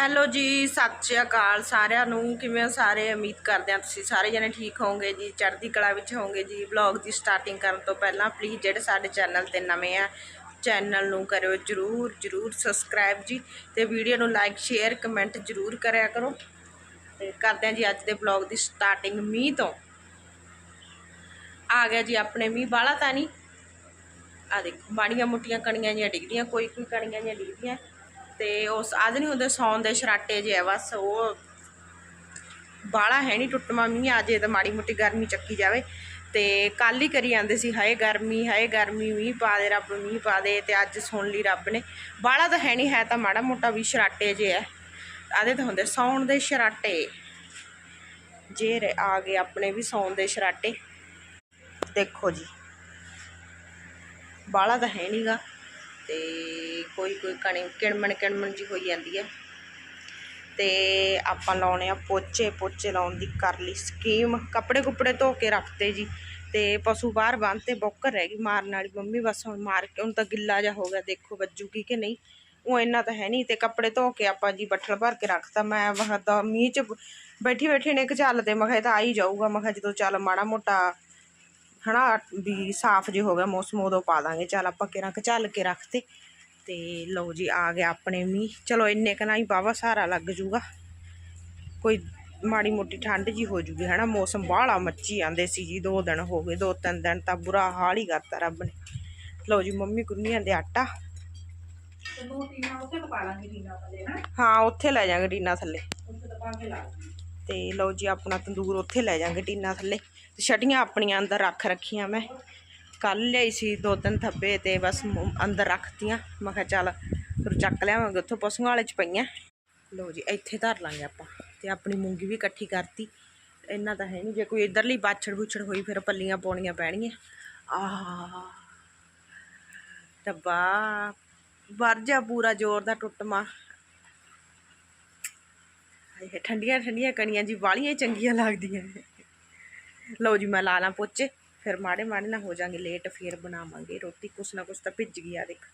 Hello ਜੀ, ਸਤਿ ਸ਼੍ਰੀ ਅਕਾਲ ਸਾਰਿਆਂ ਨੂੰ। ਕਿਵੇਂ ਸਾਰੇ? ਉਮੀਦ ਕਰਦੇ ਹਾਂ ਤੁਸੀਂ ਸਾਰੇ ਜਣੇ ਠੀਕ ਹੋਵੋਗੇ ਜੀ। ਚੜ੍ਹਦੀ ਕਲਾ ਵਿੱਚ ਹੋਵੋਗੇ ਜੀ। ਵਲੌਗ ਦੀ ਸਟਾਰਟਿੰਗ ਕਰਨ ਤੋਂ ਪਹਿਲਾਂ ਪਲੀਜ਼ ਜਿਹੜੇ ਸਾਡੇ ਚੈਨਲ ਤੇ ਨਵੇਂ ਆ ਚੈਨਲ ਨੂੰ ਕਰਿਓ ਜਰੂਰ ਜਰੂਰ ਸਬਸਕ੍ਰਾਈਬ ਜੀ। ਤੇ ਵੀਡੀਓ ਨੂੰ ਲਾਈਕ ਸ਼ੇਅਰ ਕਮੈਂਟ ਜਰੂਰ ਕਰਿਆ ਕਰੋ। ਤੇ ਕਰਦੇ ਹਾਂ ਜੀ ਅੱਜ ਦੇ ਵਲੌਗ ਦੀ ਸਟਾਰਟਿੰਗ ਮੀਂਹ ਤੋਂ। ਆ ਗਿਆ ਜੀ ਆਪਣੇ ਮੀਂਹ ਬਾਲਾ ਤਾਂ ਨਹੀਂ। ਆ ਦੇਖੋ ਮਾੜੀਆਂ ਮੋਟੀਆਂ ਕਣੀਆਂ ਜਿਹੀਆਂ ਡਿੱਗਦੀਆਂ ਕੋਈ ਕੋਈ ਕਣੀਆਂ ਜਿਹੀਆਂ ਡਿੱਗਦੀਆਂ। ਤੇ ਉਸ ਆਦ ਨਹੀਂ ਹੁੰਦੇ ਸੌਣ ਦੇ ਸ਼ਰਾਟੇ ਜੇ ਆ, ਬਸ ਉਹ ਬਾਲਾ ਹੈ ਨਹੀਂ ਟੁੱਟਮਾ ਮੀਂਹ ਆ ਜੇ ਤਾਂ ਮਾੜੀ ਮੋਟੀ ਗਰਮੀ ਚੱਕੀ ਜਾਵੇ। ਤੇ ਕੱਲ ਹੀ ਕਰੀ ਜਾਂਦੇ ਸੀ, ਹਾਏ ਗਰਮੀ ਹਾਏ ਗਰਮੀ, ਮੀਂਹ ਪਾ ਦੇ ਰੱਬ, ਮੀਂਹ ਪਾ ਦੇ ਤੇ ਅੱਜ ਸੁਣ ਲਈ ਰੱਬ ਨੇ। ਬਾਲਾ ਤਾਂ ਹੈ ਨਹੀਂ ਹੈ ਤਾਂ ਮਾੜਾ ਮੋਟਾ ਵੀ ਸ਼ਰਾਟੇ ਜੇ ਆ। ਆਦੇ ਤਾਂ ਹੁੰਦੇ ਸੌਣ ਦੇ ਸ਼ਰਾਟੇ। ਜੇ ਆ ਗਏ ਆਪਣੇ ਵੀ ਸੌਣ ਦੇ ਸ਼ਰਾਟੇ। ਦੇਖੋ ਜੀ। ਬਾਲਾ ਤਾਂ ਹੈ ਨਹੀਂਗਾ ਤੇ ਕੋਈ ਕੋਈ ਕਣੀ ਕਿਣਮਣ ਕਿਣਮਣ ਜੀ ਹੋਈ ਜਾਂਦੀ ਹੈ ਤੇ ਆਪਾਂ ਲਾਉਣੇ ਆ ਪੋਚੇ ਪੋਚੇ ਲਾਉਣ ਦੀ ਕਰ ਲਈ ਸਕੀਮ। ਕੱਪੜੇ ਕੁੱਪੜੇ ਧੋ ਕੇ ਰੱਖਤੇ ਜੀ। ਤੇ ਪਸ਼ੂ ਬਾਹਰ ਬੰਨ ਤੇ ਬੋਕਰ ਰਹਿ ਗਈ ਮਾਰਨ ਵਾਲੀ। ਮੰਮੀ ਬਸ ਹੁਣ ਮਾਰ ਕੇ, ਹੁਣ ਤਾਂ ਗਿੱਲਾ ਜਾ ਹੋ ਗਿਆ, ਦੇਖੋ ਵੱਜੂਗੀ ਕਿ ਨਹੀਂ। ਉਹ ਇੰਨਾ ਤਾਂ ਹੈ ਨਹੀਂ ਤੇ ਕੱਪੜੇ ਧੋ ਕੇ ਆਪਾਂ ਜੀ ਬੱਠਲ ਭਰ ਕੇ ਰੱਖਤਾ। ਮੈਂ ਵਹਦਾ ਮੀਂਹ ਚ ਬੈਠੀ ਬੈਠੀ ਨੇ ਇੱਕ ਚੱਲ ਤੇ ਮੈਂ ਕਿਹਾ ਇਹ ਤਾਂ ਆ ਹੀ ਜਾਊਗਾ। ਮੈਂ ਕਿਹਾ ਜਦੋਂ ਚੱਲ ਮਾੜਾ ਮੋਟਾ ਹਨਾ ਵੀ ਸਾਫ਼ ਜੇ ਹੋ ਗਿਆ ਮੌਸਮ ਉਦੋਂ ਪਾ ਦਾਂਗੇ। ਚੱਲ ਆਪਾਂ ਕਿਰਾਂ ਕੁ ਝੱਲ ਕੇ ਰੱਖਤੇ। ਤੇ ਲਓ ਜੀ ਆ ਗਿਆ ਆਪਣੇ ਮੀਂਹ। ਚਲੋ ਇੰਨੇ ਕੁ ਨਾਲ ਹੀ ਬਾਵਾ ਸਾਰਾ ਲੱਗ ਜੂਗਾ। ਕੋਈ ਮਾੜੀ ਮੋਟੀ ਠੰਡ ਜੀ ਹੋ ਜੂਗੀ ਹਨਾ। ਮੌਸਮ ਬਾਹਲਾ ਮੱਚੀ ਜਾਂਦੇ ਸੀ ਜੀ ਦੋ ਦਿਨ ਹੋ ਗਏ ਦੋ ਤਿੰਨ ਦਿਨ ਤਾਂ ਬੁਰਾ ਹਾਲ ਹੀ ਕਰਤਾ ਰੱਬ ਨੇ। ਲਓ ਜੀ ਮੰਮੀ ਗੁੰਨੀਆਂ ਦੇ ਆਟਾ। ਹਾਂ ਉੱਥੇ ਲੈ ਜਾਾਂਗੇ ਟੀਨਾ ਥੱਲੇ। ਤੇ ਲਓ ਜੀ ਆਪਣਾ ਤੰਦੂਰ ਉੱਥੇ ਲੈ ਜਾਾਂਗੇ ਟੀਨਾ ਥੱਲੇ। ਤੇ ਛਟੀਆਂ ਆਪਣੀਆਂ ਅੰਦਰ ਰੱਖ ਰੱਖੀਆਂ ਮੈਂ। ਕੱਲ ਲਈ ਸੀ ਦੋ ਤਿੰਨ ਥੱਬੇ ਤੇ ਬਸ ਮ- ਅੰਦਰ ਰੱਖਤੀਆਂ। ਮੈਂ ਕਿਹਾ ਚੱਲ ਫਿਰ ਚੱਕ ਲਿਆਵਾਂਗੇ, ਉੱਥੋਂ ਪਸ਼ੂਆਂ ਵਾਲੇ ਚ ਪਈਆਂ। ਲਓ ਜੀ, ਇੱਥੇ ਧਰ ਲਾਂਗੇ ਆਪਾਂ ਤੇ ਆਪਣੀ ਮੂੰਗੀ ਵੀ ਇਕੱਠੀ ਕਰਤੀ। ਇੰਨਾ ਤਾਂ ਹੈ ਨਹੀਂ ਜੇ ਕੋਈ ਇਧਰਲੀ ਬਾਛੜ ਬੁਛੜ ਹੋਈ ਫਿਰ ਪੱਲੀਆਂ ਪਾਉਣੀਆਂ ਪੈਣਗੀਆਂ। ਆਹ ਡੱਬਾ ਵਰਜਾ ਪੂਰਾ ਜ਼ੋਰ ਦਾ ਟੁੱਟਮਾ ਹਾਏ ਠੰਡੀਆਂ ਠੰਡੀਆਂ ਕਣੀਆਂ ਜੀ, ਵਾਲੀਆਂ ਹੀ ਚੰਗੀਆਂ ਲੱਗਦੀਆਂ ਲਓ ਜੀ ਮੈਂ ਲਾ ਲਾਂ ਪੋਚੇ, ਫਿਰ ਮਾੜੇ ਮਾੜੇ ਨਾ ਹੋ ਜਾਾਂਗੇ, ਲੇਟ ਫਿਰ ਬਣਾਵਾਂਗੇ। ਰੋਟੀ ਕੁਛ ਨਾ ਕੁਛ ਤਾਂ ਭਿੱਜ ਗਈ ਆ, ਦੇਖ।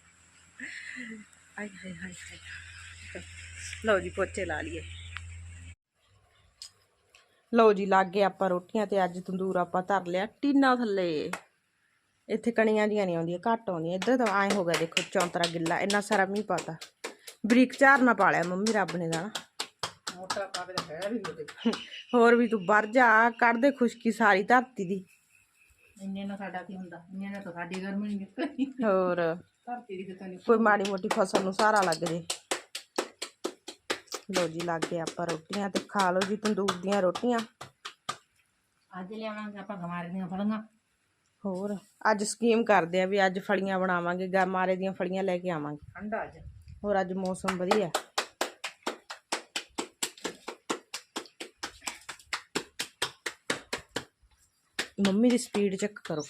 ਆਏ ਹਾਏ ਹਾਏ ਹਾਏ ਲਓ ਜੀ ਪੋਚੇ ਲਾ ਲਈਏ। ਲਓ ਜੀ, ਲੱਗ ਗਏ ਆਪਾਂ ਰੋਟੀਆਂ ਤੇ ਅੱਜ ਤੰਦੂਰ ਆਪਾਂ ਧਰ ਲਿਆ ਟੀਨਾ ਥੱਲੇ। ਇੱਥੇ ਕਣੀਆਂ ਦੀਆਂ ਨਹੀਂ ਆਉਂਦੀਆਂ, ਘੱਟ ਆਉਂਦੀਆਂ। ਇੱਧਰ ਤਾਂ ਐਂ ਹੋ ਗਿਆ, ਦੇਖੋ ਚੌਂਤਰਾ ਗਿੱਲਾ, ਇੰਨਾ ਸਾਰਾ ਮੀਂਹ ਪਾਤਾ। ਬਰੀਕ ਝਾਰਨਾ ਪਾ ਲਿਆ ਮੰਮੀ ਰੱਬ ਨੇ ਹੋਰ ਵੀ ਤੂੰ ਵਰ ਜਾ ਕੱਢ ਦੇ ਖੁਸ਼ਕੀ ਸਾਰੀ ਧਰਤੀ ਦੀ। ਇੰਨੇ ਨਾਲ ਸਾਡਾ ਕੀ ਹੁੰਦਾ? ਇੰਨੇ ਨਾਲ ਤਾਂ ਸਾਡੀ ਗਰਮੀ ਨਹੀਂ ਨਿਕਲਣੀ ਹੋਰ। ਧਰਤੀ ਦੀ ਕਿਤੇ ਨਹੀਂ ਕੋਈ ਮਾੜੀ ਮੋਟੀ ਫਸਲ ਨੂੰ ਸਾਰਾ ਲੱਗ ਜੇ। ਲੋ ਜੀ ਲੱਗ ਗਏ ਆਪਾਂ ਰੋਟੀਆਂ ਤੇ ਖਾ ਲਓ ਜੀ ਤੰਦੂਰ ਦੀਆਂ ਰੋਟੀਆਂ। ਅੱਜ ਲਿਆਵਾਂਗੇ ਆਪਾਂ ਗਮਾਰੇ ਦੀਆਂ ਫਲੀਆਂ? ਹੋਰ ਅੱਜ ਸਕੀਮ ਕਰਦੇ ਆ ਵੀ ਅੱਜ ਫਲੀਆਂ ਬਣਾਵਾਂਗੇ ਗਮਾਰੇ ਦੀਆਂ ਫਲੀਆਂ ਲੈ ਕੇ ਆਵਾਂਗੇ। ਠੰਡਾ ਅੱਜ। ਹੋਰ ਅੱਜ ਮੌਸਮ ਵਧੀਆ। ਮੰਮੀ ਦੀ ਸਪੀਡ ਚੈੱਕ ਕਰੋ।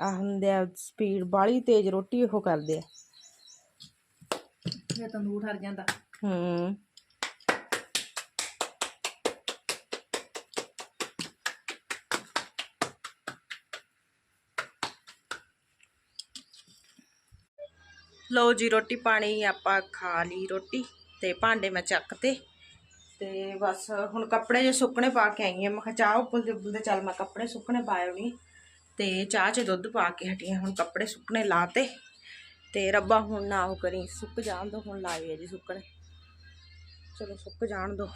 ਆ ਹੁੰਦੇ ਆ ਸਪੀਡ ਬਾਲੀ ਤੇਜ਼ ਰੋਟੀ ਉਹ ਕਰਦੇ ਆ। ਇਹ ਤੰਦੂਰ ਠਰ ਜਾਂਦਾ। ਹੂੰ। ਲਓ ਜੀ ਰੋਟੀ ਪਾਣੀ ਆਪਾਂ ਖਾ ਲਈ ਰੋਟੀ ਤੇ ਭਾਂਡੇ ਮੈਂ ਚੱਕਤੇ ਤੇ ਬਸ ਹੁਣ ਕੱਪੜੇ ਜੇ ਸੁੱਕਣੇ ਪਾ ਕੇ ਆਈ ਹਾਂ ਮੈਂ ਕਿਹਾ ਚਾਹ ਉਬਲਦੇ ਉਬਲਦੇ ਚੱਲ ਮੈਂ ਕੱਪੜੇ ਸੁੱਕਣੇ ਪਾਏ ਹੋਣੀ ਤੇ ਚਾਹ 'ਚ ਦੁੱਧ ਪਾ ਕੇ ਹਟੀ ਹਾਂ ਹੁਣ ਕੱਪੜੇ ਸੁੱਕਣੇ ਲਾਤੇ ਤੇ ਰੱਬਾ ਹੁਣ ਨਾ ਉਹ ਕਰੀ। ਸੁੱਕ ਜਾਣ ਦੋ, ਹੁਣ ਲਾਏ ਆ ਜੀ ਸੁੱਕਣੇ। ਚਲੋ ਸੁੱਕ ਜਾਣ ਦੋ।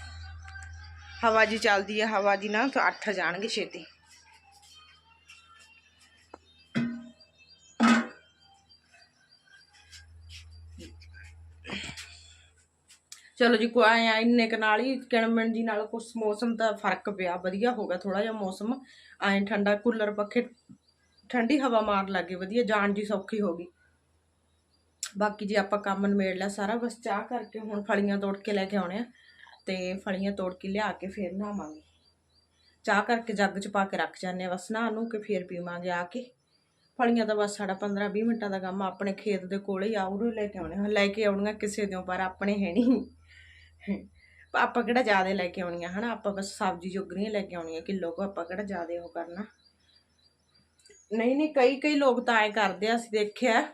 ਹਵਾ ਜੀ ਚੱਲਦੀ ਹੈ ਹਵਾ ਜੀ ਨਾ ਤਾਂ ਅੱਠ ਜਾਣਗੇ ਛੇਤੀ। ਚਲੋ ਜੀ, ਕੋਈ ਆਇਆ ਇੰਨੇ ਕੁ ਨਾਲ ਹੀ ਕਿਣਮਣ ਜੀ ਨਾਲ ਕੁਛ ਮੌਸਮ ਦਾ ਫ਼ਰਕ ਪਿਆ, ਵਧੀਆ ਹੋ ਗਿਆ ਥੋੜਾ ਜਿਹਾ ਮੌਸਮ। ਆਏ ਠੰਡਾ ਕੂਲਰ ਪੱਖੇ, ਠੰਡੀ ਹਵਾ ਮਾਰ ਲੱਗੇ, ਵਧੀਆ, ਜਾਣ ਜੀ ਸੌਖੀ ਹੋ ਗਈ। ਬਾਕੀ ਜੀ ਆਪਾਂ ਕੰਮ ਨਿਬੇੜ ਲਿਆ ਸਾਰਾ, ਬਸ ਚਾਹ ਕਰਕੇ ਹੁਣ ਫਲੀਆਂ ਤੋੜ ਕੇ ਲੈ ਕੇ ਆਉਣੇ ਆ, ਤੇ ਫਲੀਆਂ ਤੋੜ ਕੇ ਲਿਆ ਕੇ ਫੇਰ ਨਹਾਵਾਂਗੇ। ਚਾਹ ਕਰਕੇ ਜੱਗ 'ਚ ਪਾ ਕੇ ਰੱਖ ਜਾਂਦੇ ਆ ਬਸ ਨਹਾ ਨੂੰ ਕੇ ਫੇਰ ਪੀਵਾਂਗੇ ਆ ਕੇ। ਫਲੀਆਂ ਤਾਂ ਬਸ ਸਾਡਾ 15 20 ਮਿੰਟਾਂ ਦਾ ਕੰਮ ਆਪਣੇ ਖੇਤ ਦੇ ਕੋਲੇ ਹੀ ਆ, ਉਰੋਂ ਲੈ ਕੇ ਆਉਣੇ ਆ। ਲੈ ਕੇ ਆਉਣੀਆਂ ਕਿਸੇ ਦਿਓ, ਪਰ ਆਪਣੇ ਹੈ ਨਹੀਂ ਆਪਾਂ ਕਿਹੜਾ ਜ਼ਿਆਦਾ ਲੈ ਕੇ ਆਉਣੀਆਂ ਹਨਾ? ਆਪਾਂ ਬਸ ਸਬਜ਼ੀ ਜੋਗਰੀਆਂ ਲੈ ਕੇ ਆਉਣੀਆਂ ਕਿਲੋ ਕੋ ਆਪਾਂ ਕਿਹੜਾ ਜ਼ਿਆਦਾ ਉਹ ਕਰਨਾ। ਨਹੀਂ ਨਹੀਂ, ਕਈ ਕਈ ਲੋਕ ਤਾਂ ਐ ਕਰਦੇ ਆ, ਅਸੀਂ ਦੇਖਿਆ।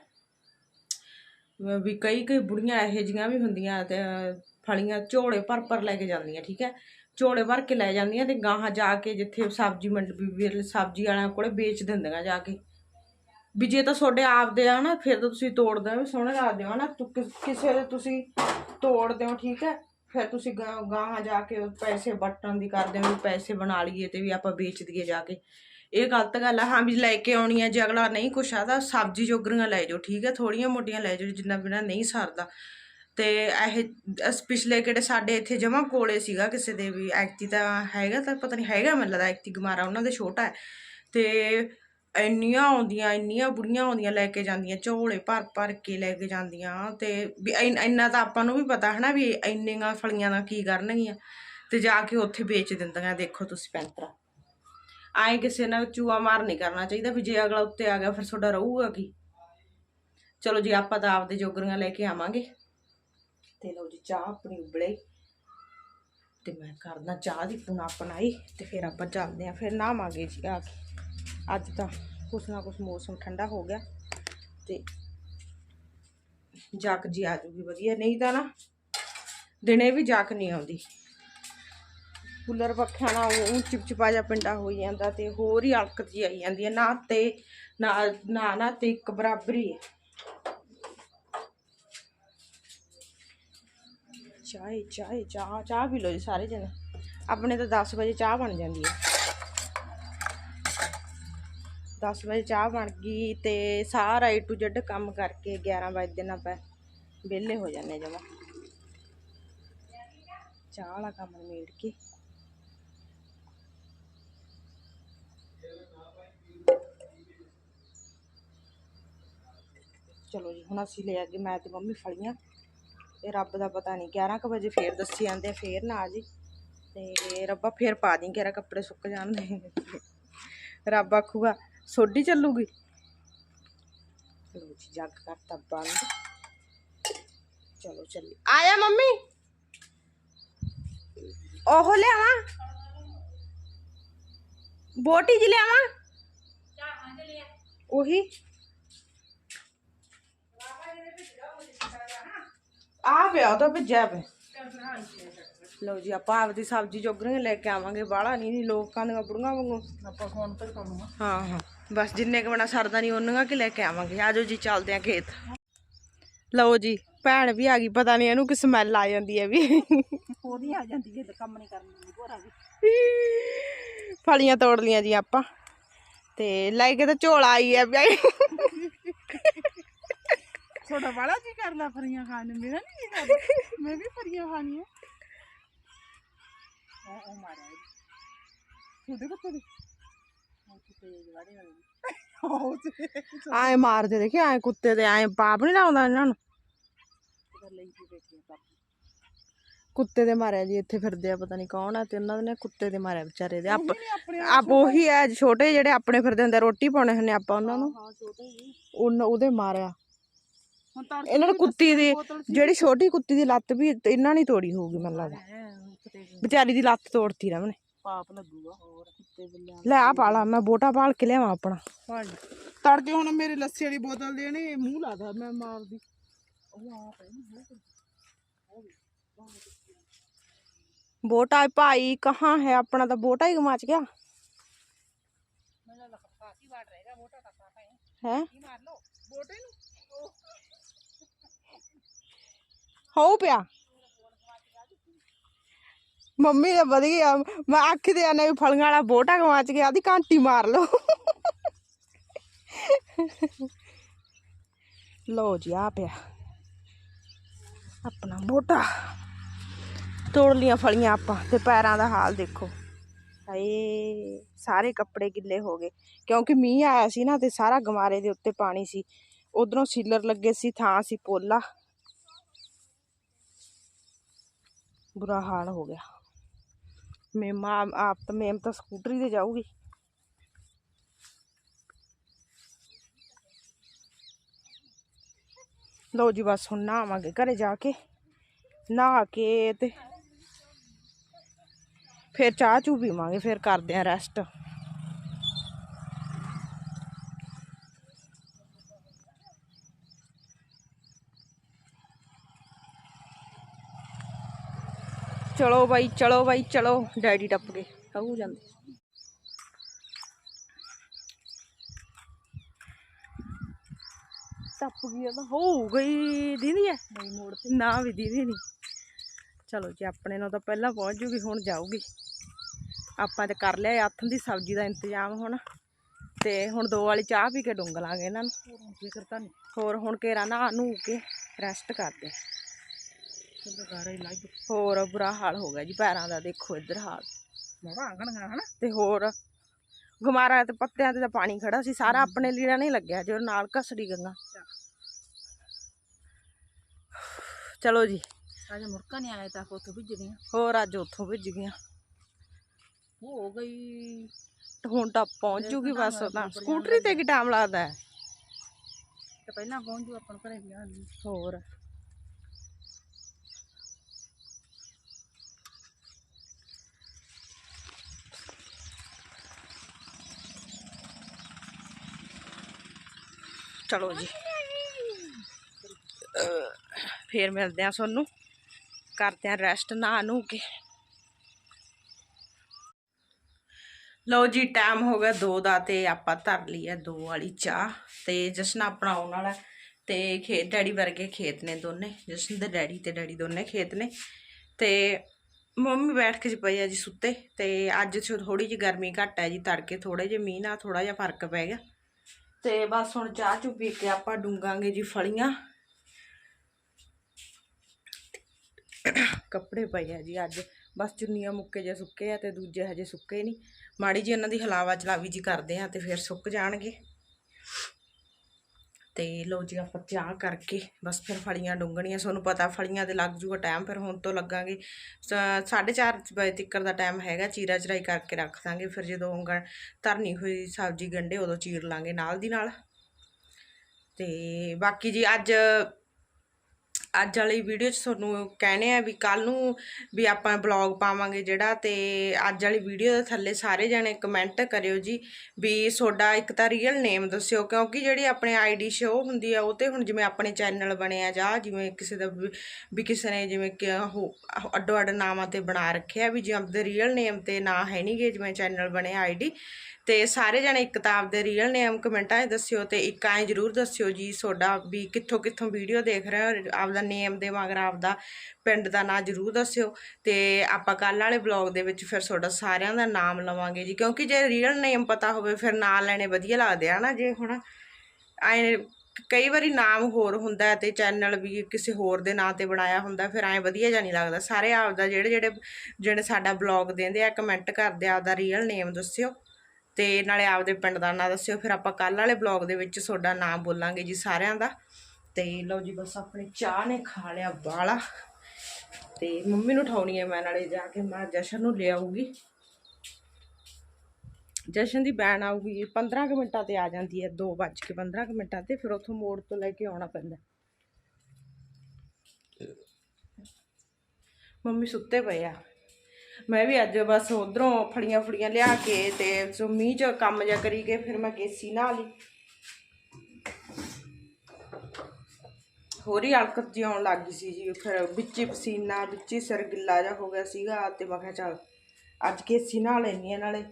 ਵੀ ਕਈ ਕਈ ਬੁੜੀਆਂ ਇਹੋ ਜਿਹੀਆਂ ਵੀ ਹੁੰਦੀਆਂ ਤੇ ਫਲੀਆਂ ਝੋਲੇ ਭਰ ਭਰ ਲੈ ਕੇ ਜਾਂਦੀਆਂ, ਠੀਕ ਹੈ? ਝੋਲੇ ਭਰ ਕੇ ਲੈ ਜਾਂਦੀਆਂ ਤੇ ਗਾਹਾਂ ਜਾ ਕੇ ਜਿੱਥੇ ਸਬਜ਼ੀ ਮੰਡੀ, ਵੀ ਸਬਜ਼ੀ ਵਾਲਿਆਂ ਕੋਲੇ ਵੇਚ ਦਿੰਦੀਆਂ ਜਾ ਕੇ। ਵੀ ਜੇ ਤਾਂ ਤੁਹਾਡੇ ਆਪਦੇ ਆ ਨਾ, ਫਿਰ ਤਾਂ ਤੁਸੀਂ ਤੋੜਦੇ ਹੋ ਵੀ ਸੋਹਣੇ ਲੱਗਦੇ ਹੋ ਨਾ ਤੁ- ਕਿਸ- ਕਿਸੇ ਦੇ ਤੁਸੀਂ ਤੋੜਦੇ ਹੋ ਠੀਕ ਹੈ? ਫਿਰ ਤੁਸੀਂ ਗਾਹਾਂ ਜਾ ਕੇ ਪੈਸੇ ਵਟਣ ਦੀ ਕਰਦੇ ਹੋ ਵੀ ਪੈਸੇ ਬਣਾ ਲਈਏ ਤੇ ਵੀ ਆਪਾਂ ਵੇਚ ਦਈਏ ਜਾ ਕੇ। ਇਹ ਗਲਤ ਗੱਲ ਆ, ਹਾਂ ਵੀ ਲੈ ਕੇ ਆਉਣੀ ਆ ਜੇ ਅਗਲਾ ਨਹੀਂ ਕੁਛ ਆਦਾ, ਸਬਜ਼ੀ ਜੋਗਰੀਆਂ ਲੈ ਜਾਓ, ਠੀਕ ਹੈ ਥੋੜੀਆਂ ਮੋਟੀਆਂ ਲੈ ਜਾਓ, ਜਿੰਨਾ ਬਿਨਾ ਨਹੀਂ ਸਰਦਾ। ਤੇ ਇਹ ਪਿਛਲੇ ਕਿਹੜੇ ਸਾਡੇ ਇੱਥੇ ਜਮਾ ਕੋਲੇ ਸੀਗਾ ਕਿਸੇ ਦੇ ਵੀ ਐਕਤੀ ਤਾਂ ਹੈਗਾ ਤਾਂ ਪਤਾ ਨਹੀਂ ਹੈਗਾ ਮੈਨੂੰ ਲੱਗਦਾ ਐਕਤੀ ਗਮਾਰਾ ਉਹਨਾਂ ਦੇ ਛੋਟਾ ਹੈ। ਤੇ ਇੰਨੀਆਂ ਆਉਂਦੀਆਂ, ਇੰਨੀਆਂ ਬੁੜੀਆਂ ਆਉਂਦੀਆਂ ਲੈ ਕੇ ਜਾਂਦੀਆਂ, ਝੋਲੇ ਭਰ ਭਰ ਕੇ ਲੈ ਕੇ ਜਾਂਦੀਆਂ ਤੇ ਵੀ ਇੰਨ- ਇੰਨਾ ਤਾਂ ਆਪਾਂ ਨੂੰ ਵੀ ਪਤਾ ਹੈ ਨਾ ਵੀ ਇੰਨੀਆਂ ਫਲੀਆਂ ਦਾ ਕੀ ਕਰਨਗੀਆਂ ਤੇ ਜਾ ਕੇ ਉੱਥੇ ਵੇਚ ਦਿੰਦੀਆਂ, ਦੇਖੋ ਤੁਸੀਂ ਪੈਂਤਰਾ। ਆਏ ਕਿਸੇ ਨਾਲ ਚੂਆ ਮਾਰ ਨਹੀਂ ਕਰਨਾ ਚਾਹੀਦਾ ਵੀ ਜੇ ਅਗਲਾ ਉੱਤੇ ਆ ਗਿਆ ਫਿਰ ਤੁਹਾਡਾ ਰਹੂਗਾ ਕੀ? ਚਲੋ ਜੀ, ਆਪਾਂ ਤਾਂ ਆਪਦੇ ਜੋਗਰੀਆਂ ਲੈ ਕੇ ਆਵਾਂਗੇ। ਤੇ ਲਓ ਜੀ, ਚਾਹ ਆਪਣੀ ਉਬਲੇ। ਤੇ ਮੈਂ ਕਰਦਾ ਚਾਹ ਦੀ ਪੁਣਾ ਬਣਾਈ ਤੇ ਫਿਰ ਆਪਾਂ ਚੱਲਦੇ ਆਂ ਫਿਰ ਨਹਾਵਾਂਗੇ ਜੀ, ਆ ਕੇ ਅੱਜ ਤਾਂ ਕੁਛ ਨਾ ਕੁਛ ਮੌਸਮ ਠੰਡਾ ਹੋ ਗਿਆ ਤੇ ਜੱਕ ਜੀ ਆ ਜੂਗੀ, ਵਧੀਆ। ਨਹੀਂ ਤਾਂ ਨਾ, ਦਿਨੇ ਵੀ ਜੱਕ ਨਹੀਂ ਆਉਂਦੀ। ਕੂਲਰ ਪੱਖਿਆਂ ਨਾਲ ਉਹ ਚਿਪਚਿਪਾ ਜਿਹਾ ਪਿੰਡਾ ਹੋਈ ਜਾਂਦਾ ਤੇ ਹੋਰ ਹੀ ਅਲਕਤ ਜੀ ਆਈ ਜਾਂਦੀ ਹੈ। ਨਾ ਤੇ, ਨਾ ਨਾ ਨਾ ਤੇ ਇੱਕ ਬਰਾਬਰੀ ਹੈ। ਚਾਹ ਚਾਹ ਚਾਹ ਚਾਹ ਪੀ ਲਓ ਜੀ ਸਾਰੇ ਜਣੇ। ਆਪਣੇ ਤਾਂ 10 ਵਜੇ ਚਾਹ ਬਣ ਜਾਂਦੀ ਹੈ। 10 ਵਜੇ ਚਾਹ ਬਣ ਗਈ ਤੇ ਸਾਰਾ ਏ ਟੂ ਜ਼ੈਡ ਕੰਮ ਕਰਕੇ 11 ਵਜੇ ਦਿਨ ਆਪਾਂ ਵਿਹਲੇ ਹੋ ਜਾਂਦੇ ਜਮਾ। ਚਾਹ ਵਾਲਾ ਕੰਮ ਨਿਬੇੜ ਕੇ। ਚਲੋ ਜੀ ਹੁਣ ਅਸੀਂ ਲੈ ਆਗੇ ਮੈਂ ਤੇ ਮੰਮੀ ਫਲੀਆਂ। ਤੇ ਰੱਬ ਦਾ ਪਤਾ ਨਹੀਂ 11 ਕੁ ਵਜੇ ਫੇਰ ਦੱਸੀ ਜਾਂਦੇ ਆ, ਫੇਰ ਨਾ ਆ ਜੀ। ਤੇ ਰੱਬਾ ਫੇਰ ਪਾ ਦੀ ਕਿਹੜਾ ਕੱਪੜੇ ਸੁੱਕ ਜਾਣਦੇ ਰੱਬ ਆਖੂਗਾ ਸੋਡੀ ਚੱਲੂਗੀ? ਚਲੋ ਜੀ ਜੱਗ ਕਰਤਾ ਬੰਦ। ਚਲੋ ਚੱਲੀ। ਆਇਆ ਮੰਮੀ? ਉਹ ਲਿਆਵਾਂ? ਬੋਟੀ ਜੀ ਲਿਆਵਾਂ? ਉਹੀ। ਆ ਪਿਆ ਉਹ ਤਾਂ ਭੱਜਿਆ ਪਿਆ। ਲਓ ਜੀ ਆਪਾਂ ਆਪਦੀ ਸਬਜ਼ੀ ਜੋਗਰੀਆਂ ਲੈ ਕੇ ਆਵਾਂਗੇ। ਬਾਹਲਾ ਨਹੀਂ ਲੋਕਾਂ ਦੀਆਂ ਬੁੜੀਆਂ ਵਾਂਗੂ। ਆਪਾਂ ਫੋਨ ਤੇ ਕਰੂੰਗਾ ਹਾਂ ਹਾਂ। ਬਸ ਜਿੰਨੇ ਕੁ ਬਣਾ ਸਰਦਾ ਨਹੀਂ ਉਹਨਾਂ ਕਿ ਲੈ ਕੇ ਆਵਾਂਗੇ। ਆਜੋ ਜੀ ਚੱਲਦੇ ਆ ਖੇਤ। ਲਓ ਜੀ ਭੈਣ ਵੀ ਆ ਗਈ ਪਤਾ ਨਹੀਂ ਇਹਨੂੰ ਕਿ ਸਮੈਲ ਆ ਜਾਂਦੀ ਹੈ ਵੀ। ਉਹਦੀ ਆ ਜਾਂਦੀ ਹੈ ਕੰਮ ਨਹੀਂ ਕਰਨ ਭੋਰਾ ਵੀ। ਫਲੀਆਂ ਤੋੜ ਲੀਆਂ ਜੀ ਆਪਾਂ। ਤੇ ਲੈ ਕੇ ਤਾਂ ਝੋਲਾ ਆਈ ਹੈ ਵੀ। ਛੋਟਾ ਵਾਲਾ ਕੀ ਕਰਦਾ ਫਰੀਆਂ ਖਾਣ ਨੂੰ ਮੇਰਾ ਨਹੀਂ ਕਰਦਾ। ਮੈਂ ਵੀ ਫਰੀਆਂ ਖਾਣੀਆਂ। ਉਹ ਉਹ ਮਾਰਿਆ ਛੋਟੇ ਕੁੱਤੇ ਦੇ ਉਹ ਕੁੱਤੇ ਦੇ ਵਾੜੇ ਵਾਲੇ ਉਹ ਤੇ ਆਏ ਮਾਰਦੇ ਦੇਖੇ ਆਏ ਕੁੱਤੇ ਦੇ ਆਏ ਪਾਪ ਨਹੀਂ ਲਾਉਂਦਾ ਇਹਨਾਂ ਨੂੰ। ਕਰ ਲਈ ਕੀ ਬੈਠੀ ਪਾਪੀ। ਕੁੱਤੇ ਦੇ ਮਾਰਿਆ ਜੀ ਇੱਥੇ ਫਿਰਦੇ ਆ ਪਤਾ ਨਹੀਂ ਕੌਣ ਆ ਤੇ ਉਹਨਾਂ ਨੇ ਕੁੱਤੇ ਦੇ ਮਾਰਿਆ ਵਿਚਾਰੇ ਦੇ। ਆਪ ਉਹੀ ਆ ਛੋਟੇ ਜਿਹੜੇ ਆਪਣੇ ਫਿਰਦੇ ਹੁੰਦੇ ਰੋਟੀ ਪਾਉਣੇ ਹੁੰਦੇ ਆਪਾਂ ਉਹਨਾਂ ਨੂੰ। ਹਾਂ ਛੋਟੇ ਜੀ ਉਹਨਾਂ ਉਹਦੇ ਮਾਰਿਆ। ਇਹਨਾਂ ਨੂੰ ਕੁੱਤੀ ਦੀ ਜਿਹੜੀ ਛੋਟੀ ਕੁੱਤੀ ਦੀ ਲੱਤ ਵੀ ਇਹਨਾਂ ਨਹੀਂ ਤੋੜੀ ਹੋਊਗੀ ਮੈਨੂੰ ਲੱਗਦਾ। ਵਿਚਾਰੀ ਦੀ ਲੱਤ ਤੋੜਤੀ ਰਮਨੇ ਪਾਪ ਲੱਗੂਗਾ ਹੋਰ ਕੁੱਤੇ ਬਿੱਲਿਆਂ ਲੈ ਆ ਪਾਲਾ ਮੈਂ ਬੋਟਾ ਪਾਲ ਕੇ ਲਿਆਵਾਂ ਆਪਣਾ ਫੜ ਤੜਕੇ ਹੁਣ ਮੇਰੇ ਲੱਸੀ ਵਾਲੀ ਬੋਤਲ ਦੇਣੀ ਮੂੰਹ ਲਾਦਾ ਮੈਂ ਮਾਰਦੀ ਉਹ ਆ ਪਈ बोटा भाई कहाँ है अपना तो बोटा ही गमाच गया है ਮਾਰ ਲਓ ਬੋਟੇ ਨੂੰ ਹੋ ਪਿਆ ਮੰਮੀ ਨੇ ਵਧ ਗਿਆ ਮੈਂ ਆਖੀ ਦੇ ਆਨੇ ਵੀ ਫਲੀਆਂ ਵਾਲਾ ਬੋਟਾ ਗਵਾਚ ਗਿਆ ਆਦੀ ਘੰਟੀ ਮਾਰ ਲਓ। ਲੋ ਜੀ ਆ ਪਿਆ। ਆਪਣਾ ਬੋਟਾ। ਤੋੜ ਲੀਆਂ ਫਲੀਆਂ ਆਪਾਂ, ਤੇ ਪੈਰਾਂ ਦਾ ਹਾਲ ਦੇਖੋ। ਹਾਏ, ਸਾਰੇ ਕੱਪੜੇ ਗਿੱਲੇ ਹੋ ਗਏ, ਕਿਉਂਕਿ ਮੀਂਹ ਆਇਆ ਸੀ ਨਾ, ਤੇ ਸਾਰਾ ਗਮਾਰੇ ਦੇ ਉੱਤੇ ਪਾਣੀ ਸੀ। ਉਧਰੋਂ ਸੀਲਰ ਲੱਗੇ ਸੀ, ਥਾਂ ਸੀ ਪੋਲਾ। ਬੁਰਾ ਹਾਲ ਹੋ ਗਿਆ। ਮੇਮਾ ਆਪ ਤਾਂ ਮੇਮ ਤਾਂ ਸਕੂਟਰੀ ਤੇ ਜਾਊਗੀ ਲਓ ਜੀ ਬਸ ਹੁਣ ਨਹਾਵਾਂਗੇ ਘਰੇ ਜਾ ਕੇ ਨਹਾ ਕੇ ਤੇ ਫਿਰ ਚਾਹ ਚੂ ਪੀਵਾਂਗੇ ਫਿਰ ਕਰਦੇ ਆਂ ਰੈਸਟ ਚਲੋ ਬਾਈ ਚਲੋ ਬਾਈ ਚਲੋ। ਡੈਡੀ ਟੱਪ ਗਏ। ਆਉ ਜਾਂਦੇ। ਟੱਪ ਗਿਆ ਤਾਂ ਹੋ ਗਈ ਦੀਦੀ ਹੈ ਬਈ ਮੋੜ ਤੇ। ਨਾ ਵੀ ਦੀਦੀ ਨਹੀਂ ਚਲੋ ਜੀ ਆਪਣੇ ਨਾਲ ਤਾਂ ਪਹਿਲਾਂ ਪਹੁੰਚ ਜੂਗੀ ਹੁਣ ਜਾਊਗੀ। ਆਪਾਂ ਤੇ ਕਰ ਲਿਆ ਹੱਥ ਦੀ ਸਬਜ਼ੀ ਦਾ ਇੰਤਜ਼ਾਮ ਹੁਣ। ਤੇ ਹੁਣ ਦੋ ਵਾਲੀ ਚਾਹ ਪੀ ਕੇ ਡੁੰਗ ਲਾਂਗੇ ਇਹਨਾਂ ਨੂੰ। ਕੀ ਕਰਤਾ ਨਹੀਂ ਹੋਰ ਹੁਣ ਘੇਰਾ ਨਹਾ ਨੂੰ ਕੇ ਰੈਸਟ ਕਰਦੇ। ਹੋਰ ਬੁਰਾ ਹਾਲ ਹੋ ਗਿਆ ਜੀ ਪੈਰਾਂ ਦਾ ਦੇਖੋ ਇੱਧਰ ਹਾਲ। ਮੋੜਾ ਆਂਗਣ ਗਾ ਹਨਾ ਤੇ ਹੋਰ ਗੁਮਾਰਾ ਤੇ ਪੱਤਿਆਂ ਤੇ ਤਾਂ ਪਾਣੀ ਖੜਾ ਸੀ ਸਾਰਾ ਆਪਣੇ ਲੀੜਾ ਨਹੀਂ ਲੱਗਿਆ ਜੋ ਨਾਲ ਘਸੜੀ ਗੰਗਾ। ਚਲੋ ਜੀ। ਅੱਜ ਮੁਰਕਾ ਨਹੀਂ ਆਇਆ ਤਾਂ ਕੋਥੋਂ ਭਿੱਜਦੀਆਂ ਹੋਰ ਅੱਜ ਉੱਥੋਂ ਭਿੱਜ ਗਈਆਂ ਹੋ। ਗਈ। ਤੇ ਹੁਣ ਤਾਂ ਪਹੁੰਚ ਜੂਗੀ ਬਸ ਤਾਂ ਸਕੂਟਰੀ ਤੇ ਕੀ ਟਾਈਮ ਲੱਗਦਾ ਹੈ? ਤੇ ਪਹਿਲਾਂ ਪਹੁੰਚ ਜੂ ਆਪਾਂ ਨੂੰ ਘਰੇ ਵਿਆਹ ਨੂੰ ਹੋਰ। ਚਲੋ ਜੀ। ਅਹ, ਫੇਰ ਮਿਲਦੇ ਆ ਤੁਹਾਨੂੰ। ਕਰਦੇ ਆ ਰੈਸਟ ਨਾ ਨੂੰ ਕੇ। ਲਓ ਜੀ ਟਾਈਮ ਹੋ ਗਿਆ 2 ਦਾ ਤੇ ਆਪਾਂ ਧਰ ਲਈ ਹੈ 2 ਵਾਲੀ ਚਾਹ ਤੇ ਜਸ਼ਨ ਆਪਣਾ ਆਉਣ ਵਾਲਾ ਹੈ ਤੇ ਖੇਤ ਡੈਡੀ ਵਰਗੇ ਖੇਤ ਨੇ ਦੋਨੇ, ਜਸ਼ਨ ਦੇ ਡੈਡੀ ਤੇ ਡੈਡੀ ਦੋਨੇ ਖੇਤ ਨੇ। ਤੇ ਮੰਮੀ ਬੈਠ ਕੇ ਜੀ ਪਈ ਆ ਜੀ ਸੁੱਤੇ ਤੇ ਅੱਜ ਥੋੜੀ ਜਿਹੀ ਗਰਮੀ ਘੱਟ ਹੈ ਜੀ, ਤੜਕੇ ਥੋੜੇ ਜਿਹੇ ਮੀਂਹ ਨਾਲ ਥੋੜਾ ਜਿਹਾ ਫ਼ਰਕ ਪੈ ਗਿਆ। ਤੇ ਬਸ ਹੁਣ ਚਾਹ ਚੂ ਪੀ ਕੇ ਆਪਾਂ ਡੂੰਗਾਂਗੇ ਜੀ ਫਲੀਆਂ। ਕੱਪੜੇ ਪਏ ਆ ਜੀ ਅੱਜ। ਬਸ ਚੁੰਨੀਆਂ ਮੁੱਕੇ ਜੇ ਸੁੱਕੇ ਆ ਤੇ ਦੂਜੇ ਹਜੇ ਸੁੱਕੇ ਨਹੀਂ। ਮਾੜੀ ਜੀ ਇਹਨਾਂ ਦੀ ਹਲਾਵਾ ਚਲਾਵੀ ਜੀ ਕਰਦੇ ਆ ਤੇ ਫਿਰ ਸੁੱਕ ਜਾਣਗੇ। ਤੇ ਲਓ ਜੀ ਆਪਾਂ ਚਾਹ ਕਰਕੇ ਬਸ ਫਿਰ ਫਲੀਆਂ ਡੁੰਗਣੀਆਂ, ਤੁਹਾਨੂੰ ਪਤਾ ਫਲੀਆਂ ਦੇ ਲੱਗ ਜੂਗਾ ਟਾਈਮ ਫਿਰ ਹੁਣ ਤੋਂ ਲੱਗਾਂਗੇ। 4:30 ਵਜੇ ਤੱਕ ਦਾ ਟਾਈਮ ਹੈਗਾ, ਚੀਰਾ ਚਰਾਈ ਕਰਕੇ ਰੱਖ ਦਾਂਗੇ, ਫਿਰ ਜਦੋਂ ਗ- ਧਰਨੀ ਹੋਈ ਸਬਜ਼ੀ ਗੰਡੇ ਉਦੋਂ ਚੀਰ ਲਾਂਗੇ ਨਾਲ ਦੀ ਨਾਲ। ਤੇ ਬਾਕੀ ਜੀ ਅੱਜ ਅੱਜ ਵਾਲੀ ਵੀਡੀਓ 'ਚ ਤੁਹਾਨੂੰ ਕਹਿੰਦੇ ਆ ਵੀ ਕੱਲ ਨੂੰ ਵੀ ਆਪਾਂ ਬਲੌਗ ਪਾਵਾਂਗੇ ਜਿਹੜਾ ਤੇ ਅੱਜ ਵਾਲੀ ਵੀਡੀਓ ਦੇ ਥੱਲੇ ਸਾਰੇ ਜਣੇ ਕਮੈਂਟ ਕਰਿਓ ਜੀ ਵੀ ਤੁਹਾਡਾ ਇੱਕ ਤਾਂ ਰੀਅਲ ਨੇਮ ਦੱਸਿਓ, ਕਿਉਂਕਿ ਜਿਹੜੀ ਆਪਣੇ ਆਈਡੀ ਸ਼ੋ ਹੁੰਦੀ ਆ, ਉਹ ਤੇ ਹੁਣ ਜਿਵੇਂ ਆਪਣੇ ਚੈਨਲ ਬਣਿਆ ਜਾਂ ਜਿਵੇਂ ਕਿਸੇ ਦਾ ਵੀ- ਕਿਸੇ ਨੇ ਜਿਵੇਂ ਕਿ ਅੱਡੋ ਅੱਡ ਨਾਮਾਂ ਤੇ ਬਣਾ ਰੱਖਿਆ ਵੀ ਜੇ ਆਪਦੇ ਰੀਅਲ ਨੇਮ ਤੇ ਨਾ ਹੈ ਨਹੀਂਗੇ ਜਿਵੇਂ ਚੈਨਲ ਬਣਿਆ ਆਈਡੀ ਤੇ ਸਾਰੇ ਜਣੇ ਇੱਕ ਤਾਂ ਆਪਦੇ ਰੀਅਲ ਨੇਮ ਕਮੈਂਟਾਂ 'ਚ ਦੱਸਿਓ ਤੇ ਇੱਕ ਐਂ ਜਰੂਰ ਦੱਸਿਓ ਜੀ ਤੁਹਾਡਾ ਵੀ ਕਿੱਥੋਂ ਕਿੱਥੋਂ ਵੀਡੀਓ ਦੇਖ ਰਹੇ ਹੋ, ਆਪਦਾ ਨੇਮ ਦੇ ਮਗਰ ਆਪਦਾ ਪਿੰਡ ਦਾ ਨਾਂ ਜਰੂਰ ਦੱਸਿਓ ਤੇ ਆਪਾਂ ਕੱਲ ਵਾਲੇ ਬਲੌਗ ਦੇ ਵਿੱਚ ਫਿਰ ਤੁਹਾਡਾ ਸਾਰਿਆਂ ਦਾ ਨਾਮ ਲਵਾਂਗੇ ਜੀ, ਕਿਉਂਕਿ ਜੇ ਰੀਅਲ ਨੇਮ ਪਤਾ ਹੋਵੇ ਫਿਰ ਨਾਂ ਲੈਣੇ ਵਧੀਆ ਲੱਗਦੇ ਆ ਨਾ ਜੇ ਹੁਣ ਐਂ ਕਈ ਵਾਰੀ ਨਾਮ ਹੋਰ ਹੁੰਦਾ ਹੈ ਤੇ ਚੈਨਲ ਵੀ ਕਿਸੇ ਹੋਰ ਦੇ ਨਾਂ ਤੇ ਬਣਾਇਆ ਹੁੰਦਾ ਫਿਰ ਐ ਵਧੀਆ ਜਾਂ ਨਹੀਂ ਲੱਗਦਾ, ਸਾਰੇ ਆਪਦਾ ਜਿਹੜੇ ਜਿਹੜੇ ਜਿਹੜੇ ਸਾਡਾ ਬਲੌਗ ਦਿੰਦੇ ਆ ਕਮੈਂਟ ਕਰਦੇ ਆ, ਆਪਦਾ ਰੀਅਲ ਨੇਮ ਦੱਸਿਓ। ਤੇ ਨਾਲੇ ਆਪਦੇ ਪਿੰਡ ਦਾ ਨਾਂ ਦੱਸਿਓ ਫਿਰ ਆਪਾਂ ਕੱਲ ਵਾਲੇ ਬਲੌਗ ਦੇ ਵਿੱਚ ਤੁਹਾਡਾ ਨਾਮ ਬੋਲਾਂਗੇ ਜੀ ਸਾਰਿਆਂ ਦਾ। ਤੇ ਲਓ ਜੀ ਬਸ ਆਪਣੀ ਚਾਹ ਨੇ ਖਾ ਲਿਆ ਬਾਲਾ ਤੇ ਮੰਮੀ ਨੂੰ ਉਠਾਉਣੀ ਹੈ ਮੈਂ ਨਾਲੇ ਜਾ ਕੇ ਮੈਂ ਜਸ਼ਨ ਨੂੰ ਲੈ ਆਊਗੀ। ਜਸ਼ਨ ਦੀ ਬੈਨ ਆਊਗੀ 15 ਕੁ ਮਿੰਟਾਂ ਤੇ ਆ ਜਾਂਦੀ ਹੈ 2 ਵੱਜ ਕੇ 15 ਕੁ ਮਿੰਟਾਂ ਤੇ ਫਿਰ ਉੱਥੋਂ ਮੋੜ ਤੋਂ ਲੈ ਕੇ ਆਉਣਾ ਪੈਂਦਾ। ਮੰਮੀ ਸੁੱਤੇ ਪਏ ਆ। ਮੈਂ ਵੀ ਅੱਜ ਬਸ ਉਧਰੋਂ ਫੜੀਆਂ ਫੜੀਆਂ ਲਿਆ ਕੇ ਤੇ ਸੋ ਮੀਂਹ ਚ ਕੰਮ ਜਾ ਕਰੀ ਕੇ ਫਿਰ ਮੈਂ ਕੇਸੀ ਨਹਾ ਲਈ। ਹੋਰ ਹੀ ਹਲਕਤ ਜਿਹੀ ਆਉਣ ਲੱਗ ਗਈ ਸੀ ਜੀ, ਫਿਰ ਵਿੱਚੇ ਪਸੀਨਾ, ਵਿੱਚੇ ਸਿਰ ਗਿੱਲਾ ਜਿਹਾ ਹੋ ਗਿਆ ਸੀਗਾ ਤੇ ਮੈਂ ਕਿਹਾ ਚੱਲ ਅੱਜ ਕੇਸੀ ਨਹਾ ਲੈਣੀ ਆ ਨਾਲੇ।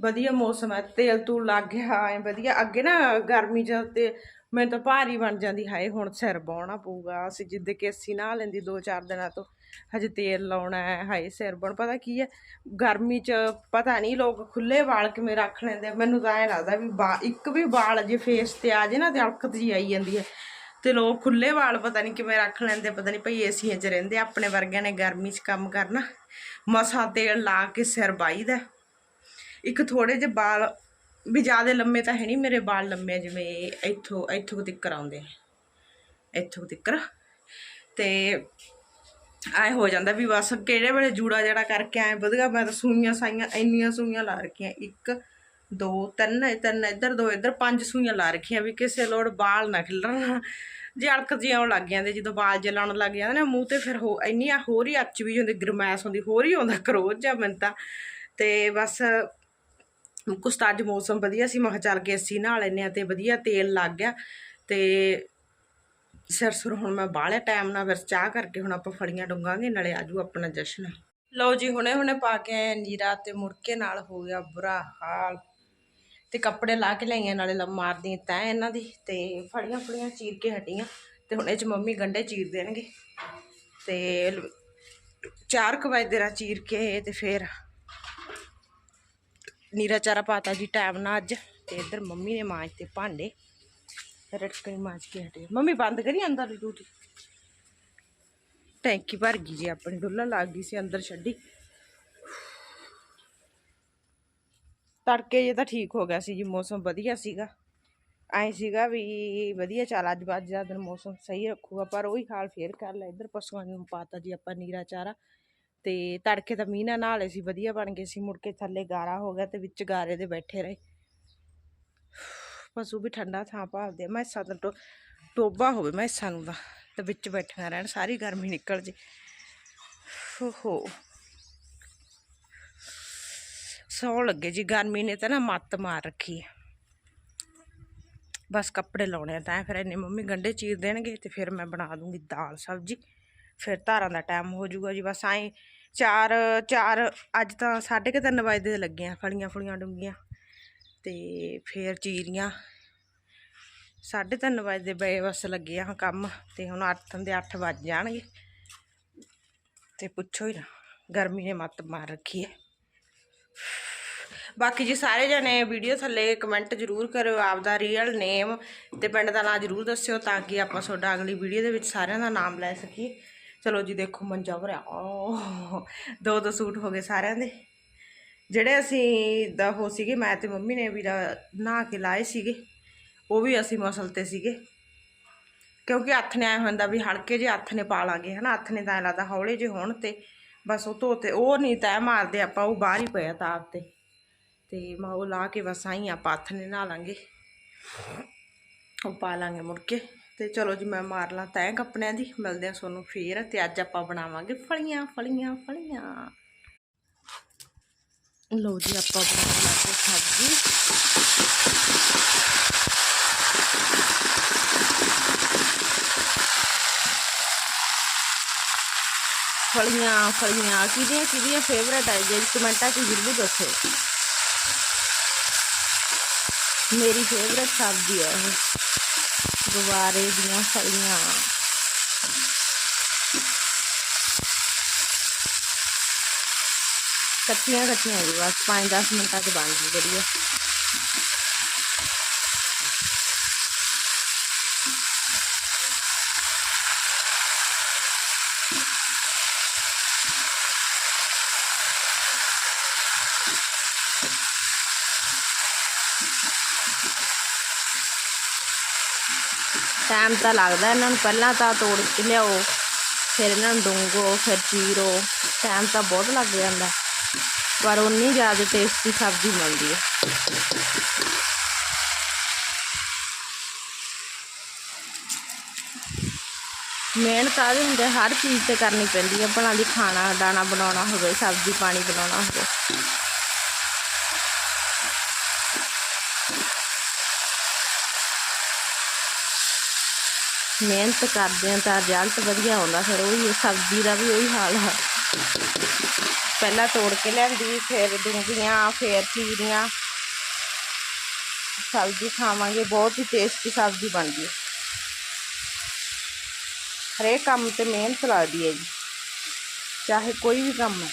ਵਧੀਆ ਮੌਸਮ ਹੈ, ਤੇਲ ਤੂਲ ਲੱਗ ਗਿਆ, ਐ ਵਧੀਆ। ਅੱਗੇ ਨਾ ਗਰਮੀ ਚ ਤੇ ਮੈਨੂੰ ਤਾਂ ਭਾਰੀ ਬਣ ਜਾਂਦੀ, ਹਾਏ ਹੁਣ ਸਿਰ ਬਾਉਣਾ ਪਊਗਾ। ਅਸੀਂ ਜਿੱਦੇ ਕੇਸੀ ਅਸੀਂ ਨਹਾ ਲੈਂਦੀ, ਦੋ ਚਾਰ ਦਿਨਾਂ ਤੋਂ ਹਜੇ ਤੇਲ ਲਾਉਣਾ ਹੈ, ਹਾਏ ਸਿਰ ਬਣ, ਪਤਾ ਕੀ ਹੈ? ਗਰਮੀ ਚ ਪਤਾ ਨਹੀਂ ਲੋਕ ਖੁੱਲੇ ਵਾਲ ਕਿਵੇਂ ਰੱਖ ਲੈਂਦੇ ਮੈਨੂੰ ਤਾਂ ਐਂ ਲੱਗਦਾ ਵੀ ਇੱਕ ਵੀ ਵਾਲ ਜੇ ਫੇਸ ਤੇ ਆ ਜੇ ਨਾ ਤੇ ਅਲਕਤ ਜੀ ਆਈ ਜਾਂਦੀ ਹੈ। ਤੇ ਲੋਕ ਖੁੱਲੇ ਵਾਲ ਪਤਾ ਨਹੀਂ ਕਿਵੇਂ ਰੱਖ ਲੈਂਦੇ ਪਤਾ ਨਹੀਂ ਭਈ ਏਸੀਆਂ 'ਚ ਰਹਿੰਦੇ ਆਪਣੇ ਵਰਗਿਆਂ ਨੇ ਗਰਮੀ 'ਚ ਕੰਮ ਕਰਨਾ। ਮਸਾ ਤੇਲ ਲਾ ਕੇ ਸਿਰ ਬਾਈਦਾ ਇੱਕ ਥੋੜੇ ਜਿਹੇ ਵਾਲ ਵੀ ਜ਼ਿਆਦਾ ਲੰਮੇ ਤਾਂ ਹੈ ਨਹੀਂ ਮੇਰੇ ਵਾਲ ਲੰਮੇ ਜਿਵੇਂ ਇਹ ਇੱਥੋਂ ਇੱਥੋਂ ਤੱਕ ਆਉਂਦੇ ਆ। ਇੱਥੋਂ ਤੱਕ ਤੇ ਐ ਹੋ ਜਾਂਦਾ ਵੀ ਬਸ ਕਿਹੜੇ ਵੇਲੇ ਜੂੜਾ ਜਿਹੜਾ ਕਰਕੇ ਐ ਵਧੀਆ ਮੈਂ ਤਾਂ ਸੂਈਆਂ ਸਾਈਆਂ, ਇੰਨੀਆਂ ਸੂਈਆਂ ਲਾ ਰੱਖੀਆਂ। ਇੱਕ, ਦੋ, ਤਿੰਨ ਤਿੰਨ, ਇੱਧਰ ਦੋ, ਇੱਧਰ ਪੰਜ ਸੂਈਆਂ ਲਾ ਰੱਖੀਆਂ ਵੀ ਕਿਸੇ ਲੋੜ ਵਾਲ ਨਾ ਖਿਲਰਨ ਜੇ ਅਲਕ ਜੀ ਆਉਣ ਲੱਗ ਜਾਂਦੇ ਜਦੋਂ ਬਾਲ ਜੇ ਲਾਉਣ ਲੱਗ ਜਾਂਦੇ ਨਾ, ਮੂੰਹ ਤੇ ਫਿਰ ਹੋ, ਇੰਨੀਆਂ ਹੋਰ ਹੀ ਅੱਚ ਵੀ ਹੁੰਦੀ, ਗਰਮੈਸ਼ ਹੁੰਦੀ, ਹੋਰ ਹੀ ਆਉਂਦਾ ਕਰੋਧ ਜਾਂ ਮੈਨੂੰ ਤਾਂ। ਤੇ ਬਸ ਕੁਛ ਤਾਂ ਅੱਜ ਮੌਸਮ ਵਧੀਆ ਸੀ, ਮੈਂ ਕਿਹਾ ਚੱਲ ਕੇ ਅਸੀਂ ਨਹਾ ਲੈਨੇ ਆ ਤੇ ਵਧੀਆ ਤੇਲ ਲੱਗ ਗਿਆ। ਤੇ ਸਿਰ ਸੁਰ ਹੁਣ ਮੈਂ ਬਾਹਲੇ ਟਾਈਮ ਨਾਲ ਫਿਰ ਚਾਹ ਕਰਕੇ ਹੁਣ ਆਪਾਂ ਫੜੀਆਂ ਡੁੰਗਾਂਗੇ ਨਾਲੇ ਆਜੂ ਆਪਣਾ ਜਸ਼ਨ। ਲਓ ਜੀ ਹੁਣੇ ਹੁਣੇ ਪਾ ਕੇ ਆਏ ਨੀਰਾ ਤੇ ਮੁੜਕੇ ਨਾਲ ਹੋ ਗਿਆ ਬੁਰਾ ਹਾਲ। ਤੇ ਕੱਪੜੇ ਲਾ ਕੇ ਲਈਆਂ ਨਾਲੇ ਲ ਮਾਰਦੀ ਤੈਂ ਇਹਨਾਂ ਦੀ ਤੇ ਫੜੀਆਂ ਫੜੀਆਂ ਚੀਰ ਕੇ ਹਟੀਆਂ। ਤੇ ਹੁਣ ਇਹ ਚ ਮੰਮੀ ਗੰਡੇ ਚੀਰ ਦੇਣਗੇ। ਤੇ ਲ- ਚਾਰ ਕੁ ਵਜੇ ਦੇਰਾ ਚੀਰ ਕੇ ਤੇ ਫਿਰ ਨੀਰਾ ਚਾਰਾ ਪਾਤਾ ਜੀ ਟਾਈਮ ਨਾਲ ਅੱਜ। ਤੇ ਇੱਧਰ ਮੰਮੀ ਨੇ ਮਾਂਜ ਤੇ ਭਾਂਡੇ। ਰਟਕਣੀ ਮਾਂਜ ਕੇ ਹਟੇ। ਮੰਮੀ, ਬੰਦ ਕਰੀ ਅੰਦਰ ਦੀ ਟੈਂਕੀ ਭਰ ਗਈ ਜੀ ਆਪਣੀ ਡੁੱਲਾ ਲੱਗ ਗਈ ਸੀ ਅੰਦਰ ਛੱਡੀ। ਤੜਕੇ ਜੇ ਤਾਂ ਠੀਕ ਹੋ ਗਿਆ ਸੀ ਜੀ, ਮੌਸਮ ਵਧੀਆ ਸੀਗਾ। ਐ ਸੀਗਾ ਵੀ ਵਧੀਆ ਚੱਲ ਅੱਜ ਬਾਅਦ ਦਾ ਦਿਨ ਮੌਸਮ ਸਹੀ ਰੱਖੂਗਾ, ਪਰ ਉਹੀ ਹਾਲ ਫੇਰ ਕਰ ਲੈ ਇੱਧਰ ਪਸ਼ੂਆਂ ਨੂੰ ਪਾਤਾ ਜੀ ਆਪਾਂ ਨੀਰਾ ਚਾਰਾ। ਤੇ ਤੜਕੇ ਤਾਂ ਮੀਂਹ ਨਾਲ ਨਾਲੇ ਸੀ, ਵਧੀਆ ਬਣ ਗਏ ਸੀ, ਮੁੜ ਕੇ ਥੱਲੇ ਗਾਰਾ ਹੋ ਗਿਆ ਤੇ ਵਿੱਚ ਗਾਰੇ ਦੇ ਬੈਠੇ ਰਹੇ। ਪਸ਼ੂ ਵੀ ਠੰਡਾ ਥਾਂ ਭਾਲਦੇ ਆ, ਮੈਸਾਂ ਤਾਂ ਟੋ- ਟੋਬਾ ਹੋਵੇ ਮੈਸਾਂ ਨੂੰ ਤਾਂ, ਤੇ ਵਿੱਚ ਬੈਠੀਆਂ ਰਹਿਣ, ਸਾਰੀ ਗਰਮੀ ਨਿਕਲ ਜੇ। ਹੋ ਸੌ ਲੱਗੇ ਜੀ, ਗਰਮੀ ਨੇ ਤਾਂ ਨਾ ਮੱਤ ਮਾਰ ਰੱਖੀ ਹੈ ਬਸ ਕੱਪੜੇ ਲਾਉਣੇ ਆ, ਤਾਂ ਫਿਰ ਇਹਨੇ ਮੰਮੀ ਗੰਡੇ ਚੀਰ ਦੇਣਗੇ, ਤੇ ਫਿਰ ਮੈਂ ਬਣਾ ਦੂੰਗੀ ਦਾਲ ਸਬਜੀ। ਫਿਰ ਧਾਰਾਂ ਦਾ ਟਾਈਮ ਹੋ ਜਾਊਗਾ ਜੀ, ਬਸ ਐਂ ਚਾਰ ਚਾਰ, ਅੱਜ ਤਾਂ ਸਾਢੇ ਕੁ ਤਿੰਨ ਵਜੇ ਦੇ ਲੱਗੇ ਫਲੀਆਂ ਫਲੀਆਂ ਡੁੰਗੀਆਂ। ਤੇ ਫਿਰ ਚੀਰੀਆਂ ਸਾਢੇ ਤਿੰਨ ਵਜੇ ਦੇ ਬਏ ਬਸ ਲੱਗੇ ਆ ਕੰਮ ਤੇ ਹੁਣ 8 ਦੇ 8 ਵੱਜ ਜਾਣਗੇ। ਤੇ ਪੁੱਛੋ ਹੀ ਨਾ, ਗਰਮੀ ਨੇ ਮੱਤ ਮਾਰ ਰੱਖੀ ਹੈ। ਬਾਕੀ ਜੀ ਸਾਰੇ ਜਣੇ ਵੀਡੀਓ ਥੱਲੇ ਕਮੈਂਟ ਜ਼ਰੂਰ ਕਰਿਓ, ਆਪਦਾ ਰੀਅਲ ਨੇਮ ਤੇ ਪਿੰਡ ਦਾ ਨਾਮ ਜ਼ਰੂਰ ਦੱਸਿਓ ਤਾਂ ਕਿ ਆਪਾਂ ਤੁਹਾਡਾ ਅਗਲੀ ਵੀਡੀਓ ਦੇ ਵਿੱਚ ਸਾਰਿਆਂ ਦਾ ਨਾਮ ਲੈ ਸਕੀਏ। ਚਲੋ ਜੀ ਦੇਖੋ ਮੰਜਾ ਭਰਿਆ। ਓਹ, ਦੋ ਦੋ ਸੂਟ ਹੋ ਗਏ ਸਾਰਿਆਂ ਦੇ। ਜਿਹੜੇ ਅਸੀਂ ਦਾ ਹੋ ਸੀਗੇ, ਮੈਂ ਤੇ ਮੰਮੀ ਨੇ ਵੀ ਨਹਾ ਕੇ ਲਾਏ ਸੀਗੇ, ਉਹ ਵੀ ਅਸੀਂ ਮਸਲ ਤੇ ਸੀਗੇ। ਕਿਉਂਕਿ ਹੱਥ ਨੇ ਆਏ ਹੁੰਦਾ ਵੀ ਹਲਕੇ ਜਿਹੇ ਹੱਥ ਨੇ ਪਾ ਲਾਂਗੇ, ਹਨਾ? ਹੱਥ ਨੇ ਤਾਂ ਐਂ ਲੱਗਦਾ ਹੌਲੇ ਜਿਹੇ ਹੋਣ ਤੇ, ਬਸ ਉਹ ਧੋਤੇ, ਉਹ ਨਹੀਂ ਤੈ ਮਾਰਦੇ ਆਪਾਂ, ਉਹ ਬਾਹਰ ਹੀ ਪਿਆ ਤਾਪ ਤੇ। ਤੇ ਮੈਂ ਉਹ ਲਾ ਕੇ ਬਸ ਆਈ ਆਪਾਂ ਹੱਥ ਨੇ ਨਹਾ ਲਾਂਗੇ। ਉਹ ਪਾ ਲਾਂਗੇ ਮੁੜ ਕੇ। ਤੇ ਚਲੋ ਜੀ, ਮੈਂ ਮਾਰ ਲਾਂ ਤੈਂ ਕੱਪੜਿਆਂ ਦੀ, ਮਿਲਦੇ ਆ ਤੁਹਾਨੂੰ ਫੇਰ। ਤੇ ਅੱਜ ਆਪਾਂ ਬਣਾਵਾਂਗੇ ਫਲੀਆਂ ਫਲੀਆਂ ਫਲੀਆਂ। ਲੋ ਜੀ, ਆਪਾਂ ਬਣਾਉਣ ਲੱਗੇ ਸਬਜ਼ੀ ਫਲੀਆਂ ਫਲੀਆਂ, ਕਿਹਦੀਆਂ ਕਿਹਦੀਆਂ ਫੇਵਰੇਟ ਹੈ ਜੀ? ਕਮੈਂਟਾਂ 'ਚ ਜ਼ਰੂਰ ਦੱਸੋ। ਮੇਰੀ ਫੇਵਰੇਟ ਸਬਜ਼ੀ ਹੈ ਇਹ। ਗੁਵਾਰੇ ਦੀਆਂ ਫਲੀਆਂ। ਕੱਚੀਆਂ ਕੱਚੀਆਂ ਜੀ ਬਸ 5-10 ਮਿੰਟਾਂ 'ਚ ਬਣ ਜੂ ਵਧੀਆ ਟਾਈਮ ਤਾਂ ਲੱਗਦਾ ਇਹਨਾਂ ਨੂੰ ਪਹਿਲਾਂ ਤਾਂ ਤੋੜ ਕੇ ਲਿਆਓ ਫਿਰ ਇਹਨਾਂ ਨੂੰ ਡੂੰਘੋ ਫਿਰ ਚੀਰੋ ਟਾਈਮ ਤਾਂ ਬਹੁਤ ਲੱਗ ਜਾਂਦਾ ਪਰ ਉਨੀ ਜ਼ਿਆਦਾ ਟੇਸਟੀ ਸਬਜ਼ੀ ਬਣਦੀ ਹੈ ਮਿਹਨਤ ਆਦੇ ਹੁੰਦੇ ਹਰ ਚੀਜ਼ ਤੇ ਕਰਨੀ ਪੈਂਦੀ ਹੈ ਭਲਾ ਦੀ ਖਾਣਾ ਦਾਣਾ ਬਣਾਉਣਾ ਹੋਵੇ ਸਬਜ਼ੀ ਪਾਣੀ ਬਣਾਉਣਾ ਹੋਵੇ ਮਿਹਨਤ ਕਰਦੇ ਆ ਤਾਂ ਰਿਜ਼ਲਟ ਵਧੀਆ ਆਉਂਦਾ ਫਿਰ ਉਹੀ ਸਬਜ਼ੀ ਦਾ ਵੀ ਉਹੀ ਹਾਲ ਹੈ ਪਹਿਲਾਂ ਤੋੜ ਕੇ ਲਿਆਂਦੀ, ਫਿਰ ਡੂੰਘੀਆਂ, ਫਿਰ ਚੀਰੀਆਂ। ਸਬਜ਼ੀ ਖਾਵਾਂਗੇ, ਬਹੁਤ ਹੀ ਟੇਸਟੀ ਸਬਜ਼ੀ ਬਣਦੀ। ਹੈ ਹਰੇਕ ਕੰਮ ਤੇ ਮਿਹਨਤ ਲੱਗਦੀ ਹੈ ਜੀ, ਚਾਹੇ ਕੋਈ ਵੀ ਕੰਮ ਹੈ।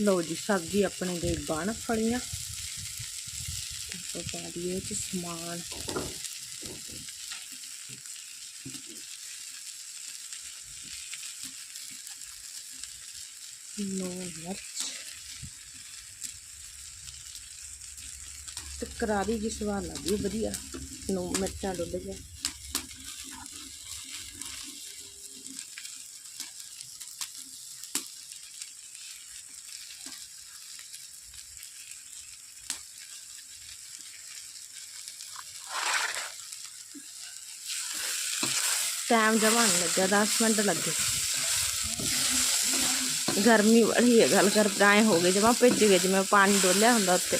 ਲਓ ਜੀ, ਸਬਜ਼ੀ ਆਪਣੇ ਦੇ ਬਣ ਫੜੀਆਂ। ਆਪਾਂ ਪਾ ਦਈਏ ਚ ਸਮਾਨ। ਲੂਣ ਮਿਰਚ ਤੇ ਕਰਾਰੀ ਜੀ ਸਵਾਦ ਲੱਗਦੀ ਹੈ ਵਧੀਆ। ਨੂੰ ਮਿਰਚਾਂ ਡੁੱਲ ਗਿਆ ਟਾਈਮ ਜਮਾ ਨਹੀਂ ਲੱਗਿਆ 10 ਮਿੰਟ ਲੱਗੇ। ਗਰਮੀ ਬੜੀ ਹੈ, ਗੱਲ ਕਰ ਐਂ ਹੋ ਗਏ, ਜਮਾ ਭਿੱਜ ਗਏ, ਜਿਵੇਂ ਪਾਣੀ ਡੋਲਿਆ ਹੁੰਦਾ ਉੱਤੇ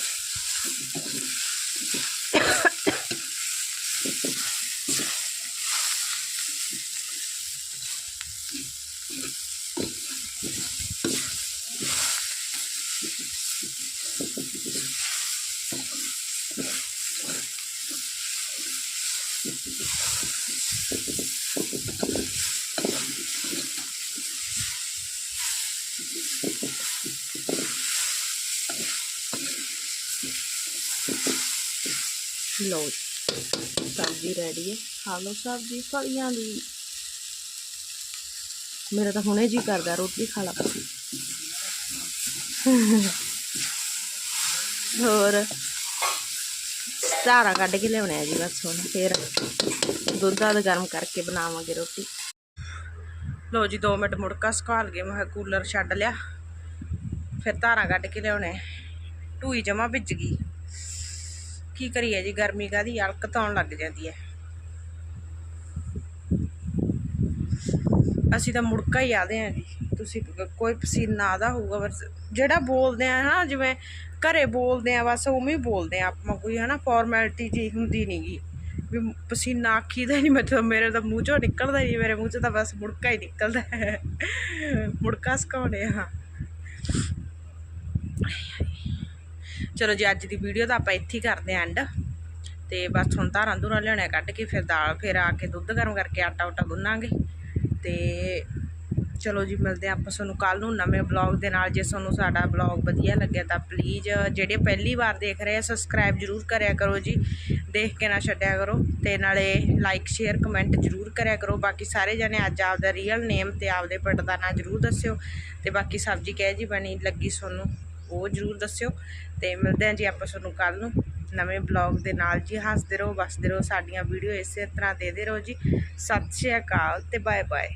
ਲਓ ਜੀ। ਸਬਜ਼ੀ ਰੈਡੀ ਹੈ। ਖਾ ਲਓ ਸਬਜ਼ੀ, ਫਲੀਆਂ ਦੀ। ਮੇਰਾ ਤਾਂ ਹੁਣੇ ਜੀ ਕਰਦਾ ਰੋਟੀ ਖਾ ਲਾ। ਹੋਰ? ਧਾਰਾ ਕੱਢ ਕੇ ਲਿਆਉਣੇ ਆ ਜੀ ਬਸ ਹੁਣ, ਫੇਰ ਦੁੱਧ ਦਾ ਗਰਮ ਕਰਕੇ ਬਣਾਵਾਂਗੇ ਰੋਟੀ। ਲੋ ਜੀ 2 ਮਿੰਟ ਮੁੜਕਾ ਸੁਕਾਲ ਗਏ ਮੈਂ ਕਿਹਾ ਕੂਲਰ ਛੱਡ ਲਿਆ। ਫਿਰ ਧਾਰਾਂ ਕੱਢ ਕੇ ਲਿਆਉਣੇ। ਢੂਈ ਜਮਾ ਭਿੱਜ ਗਈ। ਕੀ ਕਰੀਏ ਜੀ, ਗਰਮੀ ਕਾਦੀ ਅਲਕ ਤਾਉਣ ਲੱਗ ਜਾਂਦੀ ਹੈ। ਅਸੀਂ ਤਾਂ ਮੁੜਕਾ ਹੀ ਆਦੇ ਆ ਜੀ। ਤੁਸੀਂ ਕੋਈ ਪਸੀਨਾ ਆਦਾ ਹੋਊਗਾ, ਬਸ ਜਿਹੜਾ ਬੋਲਦੇ ਆ ਨਾ, ਜਿਵੇਂ ਘਰੇ ਬੋਲਦੇ ਆ ਬਸ ਉਵੇਂ ਹੀ ਬੋਲਦੇ ਆ ਆਪਾਂ, ਕੋਈ ਹਨਾ ਫਾਰਮੈਲਿਟੀ ਜੀ ਹੁੰਦੀ ਨਹੀਂਗੀ ਵੀ ਪਸੀਨਾ ਆਖੀ ਦਾ ਨਹੀਂ ਮਤਲਬ ਮੇਰੇ ਤਾਂ ਮੂੰਹ ਚੋਂ ਨਿਕਲਦਾ ਨਹੀਂ ਮੇਰੇ ਮੂੰਹ ਚੋਂ ਤਾਂ ਬਸ ਮੁੜਕਾ ਹੀ ਨਿਕਲਦਾ ਹੈ। ਮੁੜਕਾ ਸੁਕਾਉਣੇ ਆ ਚਲੋ ਜੀ, ਅੱਜ ਦੀ ਵੀਡੀਓ ਤਾਂ ਆਪਾਂ ਇੱਥੇ ਹੀ ਕਰਦੇ ਆਂ ਐਂਡ ਤੇ ਬਸ ਹੁਣ ਧਾਰਾਂ ਧੁਰਾਂ ਲਿਆਉਣਿਆ ਕੱਢ ਕੇ ਫਿਰ ਦਾਲ ਫਿਰ ਆ ਕੇ ਦੁੱਧ ਗਰਮ ਕਰਕੇ ਆਟਾ ਉਟਾ ਗੁੰਨਾਂਗੇ। ਤੇ ਚਲੋ ਜੀ, ਮਿਲਦੇ ਹਾਂ ਆਪਾਂ ਤੁਹਾਨੂੰ ਕੱਲ ਨੂੰ ਨਵੇਂ ਬਲੌਗ ਦੇ ਨਾਲ। ਜੇ ਤੁਹਾਨੂੰ ਸਾਡਾ ਬਲੌਗ ਵਧੀਆ ਲੱਗਿਆ ਤਾਂ ਪਲੀਜ਼ ਜਿਹੜੇ ਪਹਿਲੀ ਵਾਰ ਦੇਖ ਰਹੇ ਆ ਸਬਸਕ੍ਰਾਈਬ ਜਰੂਰ ਕਰਿਆ ਕਰੋ ਜੀ। ਦੇਖ ਕੇ ਨਾ ਛੱਡਿਆ ਕਰੋ ਤੇ ਨਾਲੇ ਲਾਈਕ ਸ਼ੇਅਰ ਕਮੈਂਟ ਜਰੂਰ ਕਰਿਆ ਕਰੋ। ਬਾਕੀ ਸਾਰੇ ਜਣੇ ਅੱਜ ਆਪਦਾ ਰੀਅਲ ਨੇਮ ਤੇ ਆਪਦੇ ਪਿੰਡ ਦਾ ਨਾਂ ਜਰੂਰ ਦੱਸਿਓ। ਤੇ ਬਾਕੀ ਸਬਜ਼ੀ ਕਿਹੋ ਜੀ ਬਣੀ, ਲੱਗੀ ਤੁਹਾਨੂੰ? ਉਹ ਜਰੂਰ ਦੱਸਿਓ। ਤੇ ਮਿਲਦੇ ਹਾਂ ਜੀ ਆਪਾਂ ਤੁਹਾਨੂੰ ਕੱਲ ਨੂੰ। ਨਵੇਂ ਬਲੌਗ ਦੇ ਨਾਲ ਜੀ ਹੱਸਦੇ ਰਹੋ, ਵਸਦੇ ਰਹੋ। ਸਾਡੀਆਂ ਵੀਡੀਓ ਇਸੇ ਤਰ੍ਹਾਂ ਦੇਦੇ ਰਹੋ ਜੀ। ਸਤਿ ਸ਼੍ਰੀ ਅਕਾਲ ਤੇ ਬਾਏ ਬਾਏ